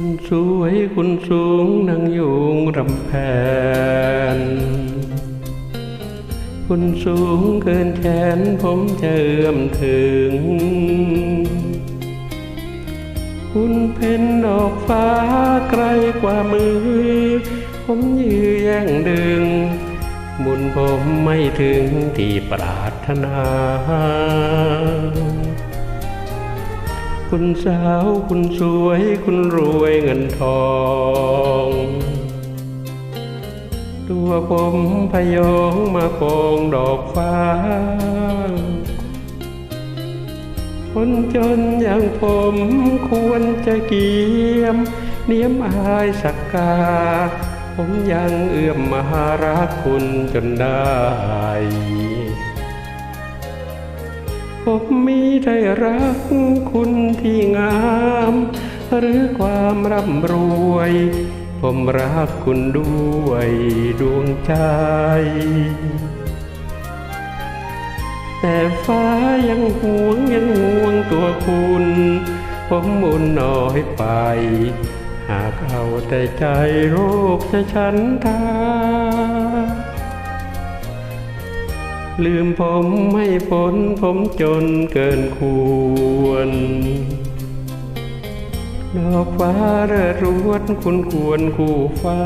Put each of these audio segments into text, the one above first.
คุณสวยคุณสูงนางยุงรำแพน คุณสูงเกินแขนผมจะเอื้อมถึง คุณเป็นดอกฟ้าไกลกว่ามือ ผมยื้อแย่งดึง บุญผมไม่ถึงที่ปรารถนา คุณสาวคุณสวยคุณรวยเงินทอง ตัวผมพยองมาคองดอกฟ้า คนจนอย่างผมควรจะเกียม เนียมอายสักกา ผมยังเอื้อมมารักคุณจนได้ ผมมีได้รักคุณที่งาม หรือความร่ำรวย ผมรักคุณด้วยดวงใจ แต่ฟ้ายังห่วงยังห่วงตัวคุณ ผมมุนน้อยไป หากเอาแต่ใจโรคจะฉันทา ลืมผมให้พ้นผมจนเกินควร ดอกฟ้าเริดรวดคุณควรคู่ฟ้า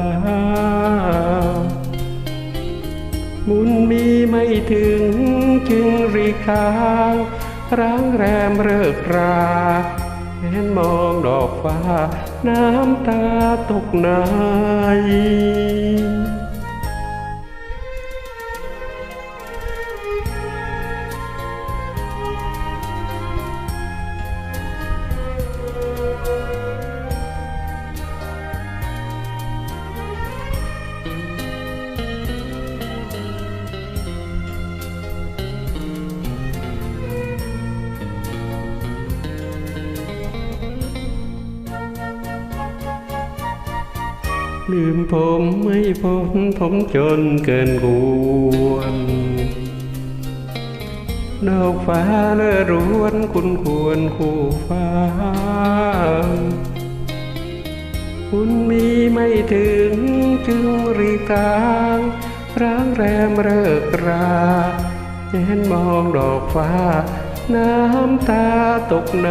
บุญมีไม่ถึงจึงรีคางร้างแรมเลิกราแม้นมองดอกฟ้า น้ำตาตกใน ลืมผมไม่พ้นผมจนเกินควรดอกฟ้าเลิศรวนคุณควรคู่ฟ้า คุณมีไม่ถึงจึงรีกางร้างแรมเลิกราแงนมองดอกฟ้า น้ำตาตกใน